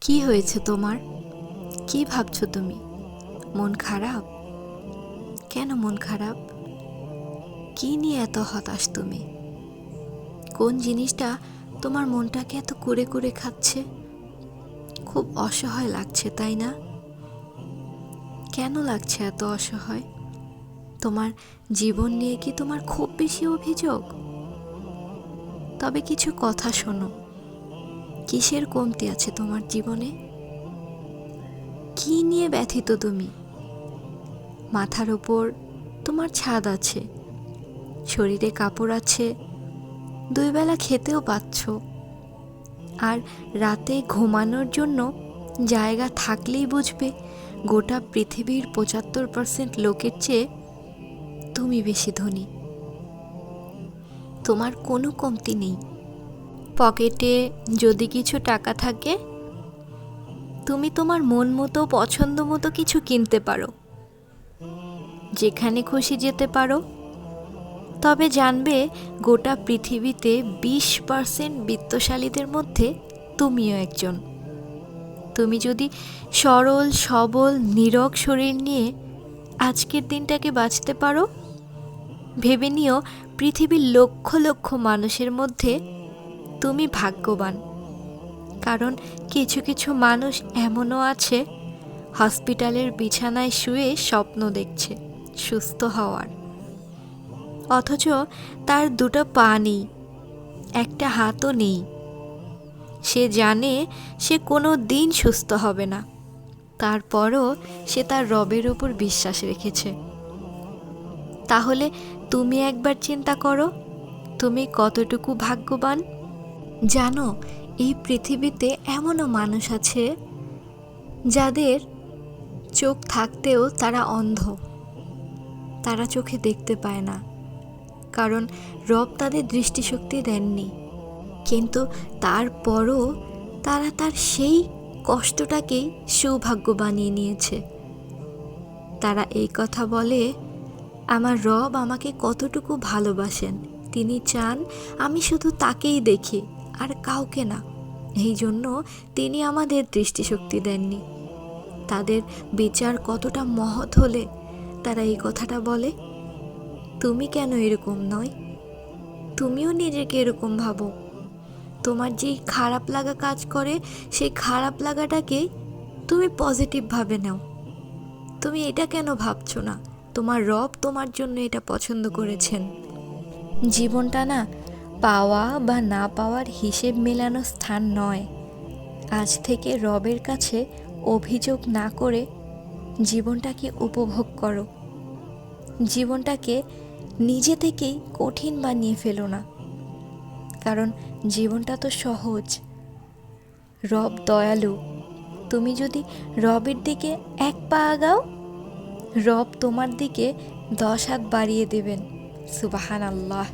কি হয়েছে তোমার? কি ভাবছ তুমি? মন খারাপ? কেন মন খারাপ? কি নিয়ে এত হতাশ তুমি? কোন জিনিসটা তোমার মনটাকে এত করে করে খাচ্ছে? খুব অসহায় লাগছে, তাই না? কেন লাগছে এত অসহায়? তোমার জীবন নিয়ে কি তোমার খুব বেশি অভিযোগ? তবে কিছু কথা শোনো। কিসের কমতি আছে তোমার জীবনে? কি নিয়ে ব্যথিত তুমি? মাথার ওপর তোমার ছাদ আছে, শরীরে কাপড় আছে দুই বেলা খেতেও পাচ্ছ। আর রাতে ঘুমানোর জন্য জায়গা থাকলেই বুঝবে গোটা পৃথিবীর পঁচাত্তর পার্সেন্ট লোকের চেয়ে তুমি বেশি ধনী। তোমার কোনো কমতি নেই। পকেটে যদি কিছু টাকা থাকে, তুমি তোমার মন মতো, পছন্দ মতো কিছু কিনতে পারো। যেখানে খুশি যেতে পারো। তবে জানবে গোটা পৃথিবীতে বিশ পার্সেন্ট বিত্তশালীদের মধ্যে তুমিও একজন। তুমি যদি সরল, সবল নীরব শরীর নিয়ে আজকের দিনটাকে বাঁচতে পারো, ভেবে নিও পৃথিবীর লক্ষ লক্ষ মানুষের মধ্যে তুমি ভাগ্যবান। কারণ কিছু কিছু মানুষ এমনও আছে, হসপিটালের বিছানায় শুয়ে স্বপ্ন দেখছে, সুস্থ হওয়ার। অথচ তার দুটো পা নেই, একটা হাতও নেই। সে জানে সে কোনো দিন সুস্থ হবে না। তারপরও সে তার রবের ওপর বিশ্বাস রেখেছে। তাহলে তুমি একবার চিন্তা করো, তুমি কতটুকু ভাগ্যবান? জানো, এই পৃথিবীতে এমনও মানুষ আছে যাদের চোখ থাকতেও তারা অন্ধ। তারা চোখে দেখতে পায় না। কারণ রব তাদের দৃষ্টিশক্তি দেননি। কিন্তু তারপরও তারা তার সেই কষ্টটাকেই সৌভাগ্য বানিয়ে নিয়েছে। তারা এই কথা বলে, আমার রব আমাকে কতটুকু ভালোবাসেন। তিনি চান আমি শুধু তাকেই দেখি। আর কাউকে না। এই জন্য তিনি আমাদের দৃষ্টিশক্তি দেননি। তাদের বিচার কতটা মহৎ হলে তারা এই কথাটা বলে, তুমি কেন এরকম নয়? তুমিও নিজেকে এরকম ভাবো। তোমার যেই খারাপ লাগা কাজ করে, সেই খারাপ লাগাটাকে তুমি পজিটিভভাবে নাও। তুমি এটা কেন ভাবছ না? তোমার রব তোমার জন্য এটা পছন্দ করেছেন। জীবনটা না পাওয়া বা না পাওয়ার হিসেব মেলানো স্থান নয়। আজ থেকে রবের কাছে অভিযোগ না করে জীবনটাকে উপভোগ করো। জীবনটাকে নিজে থেকেই কঠিন বানিয়ে ফেলো না। কারণ জীবনটা তো সহজ। রব দয়ালু। তুমি যদি রবের দিকে এক পা আগাও, রব তোমার দিকে দশ হাত বাড়িয়ে দেবেন। সুবাহান আল্লাহ